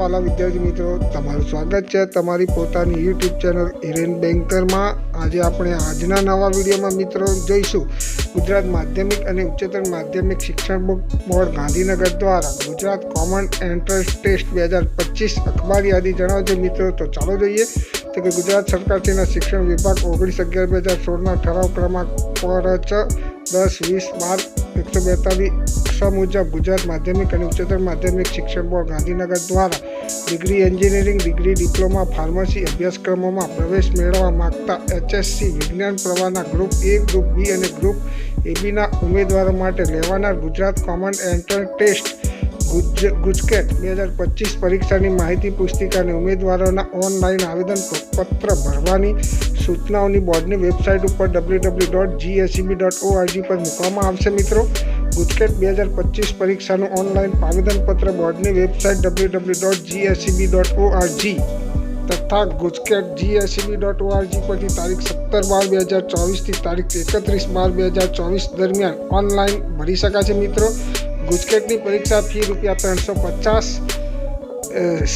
નમસ્કાર વિદ્યાર્થી મિત્રો, તમારું સ્વાગત છે તમારી પોતાની યુટ્યુબ ચેનલ હિરેન બેન્કરમાં આજે આપણે આજના નવા વિડીયોમાં મિત્રો જોઈશું ગુજરાત માધ્યમિક અને ઉચ્ચતર માધ્યમિક શિક્ષણ બોર્ડ ગાંધીનગર દ્વારા ગુજરાત કોમન એન્ટ્રન્સ ટેસ્ટ બે હજાર પચીસ અખબાર યાદી જણાવજો મિત્રો. તો ચાલો જોઈએ તો કે ગુજરાત સરકારશ્રીના શિક્ષણ વિભાગ ઓગણીસ અગિયાર બે હજાર સોળના ઠરાવ ક્રમાંક પર જ દસ, વીસ, બાર, એકસો બેતાલીસ મુજબ ગુજરાત માધ્યમિક અને ઉચ્ચતર માધ્યમિક શિક્ષણ બોર્ડ ગાંધીનગર દ્વારા degree engineering, degree diploma, pharmacy અભ્યાસક્રમોમાં પ્રવેશ મેળવવા માગતા એચએસસી વિજ્ઞાન પ્રવાહના ગ્રુપ એ, ગ્રુપ બી અને ગ્રુપ એબીના ઉમેદવારો માટે લેવાનાર Gujarat common entrance test Guj, GUJCET બે હજાર પચીસ પરીક્ષાની માહિતી પુસ્તિકાને ઉમેદવારોના ઓનલાઈન આવેદન પત્ર ભરવાની સૂચનાઓની બોર્ડની વેબસાઇટ ઉપર W W dot GSCB dot ORG પર મૂકવામાં આવશે મિત્રો. ગુજકેટ બે હજાર પચીસ પરીક્ષાનું ઓનલાઈન આવેદનપત્ર બોર્ડની website W W dot GSCB dot ORG તથા ગુજકેટ જીએસસીબી ડોટ ઓઆરજી પરથી તારીખ સત્તર બાર બે હજાર ચોવીસથી તારીખ એકત્રીસ બાર બે હજાર ચોવીસ દરમિયાન ઓનલાઈન ભરી શકાશે મિત્રો. ગુજકેટની પરીક્ષા ફી રૂપિયા ત્રણસો પચાસ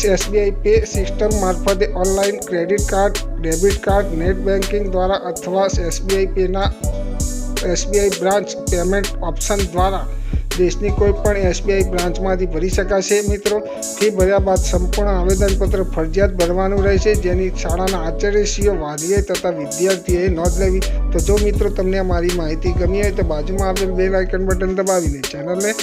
એસબીઆઈ પે સિસ્ટમ મારફતે online credit card debit card net banking દ્વારા અથવા એસબીઆઈ પેના એસબીઆઈ બ્રાન્ચ પેમેન્ટ ઓપ્શન દ્વારા દેશની કોઈ પણ એસબીઆઈ બ્રાન્ચમાંથી ભરી શકાશે મિત્રો. ફી ભર્યા બાદ સંપૂર્ણ આવેદનપત્ર ફરજિયાત ભરવાનું રહેશે, જેની શાળાના આચાર્યશ્રીઓ વાલીએ તથા વિદ્યાર્થીઓએ નોંધ લેવી. તો જો મિત્રો તમને મારી માહિતી ગમી હોય તો બાજુમાં આપેલ બેલ આઇકન બટન દબાવીને ચેનલને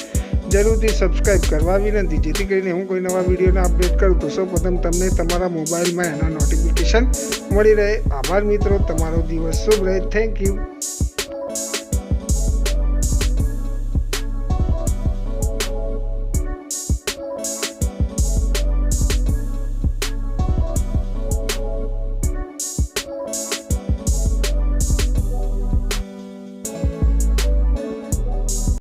જરૂરથી સબસ્ક્રાઇબ કરવા વિનંતી. જેથી કરીને હું કોઈ નવા વિડીયોને અપડેટ કરું તો સૌપ્રથમ તમને તમારા મોબાઈલમાં એના નોટિફિકેશન મળી રહે. આભાર મિત્રો, તમારો દિવસ શુભ રહે. Thank you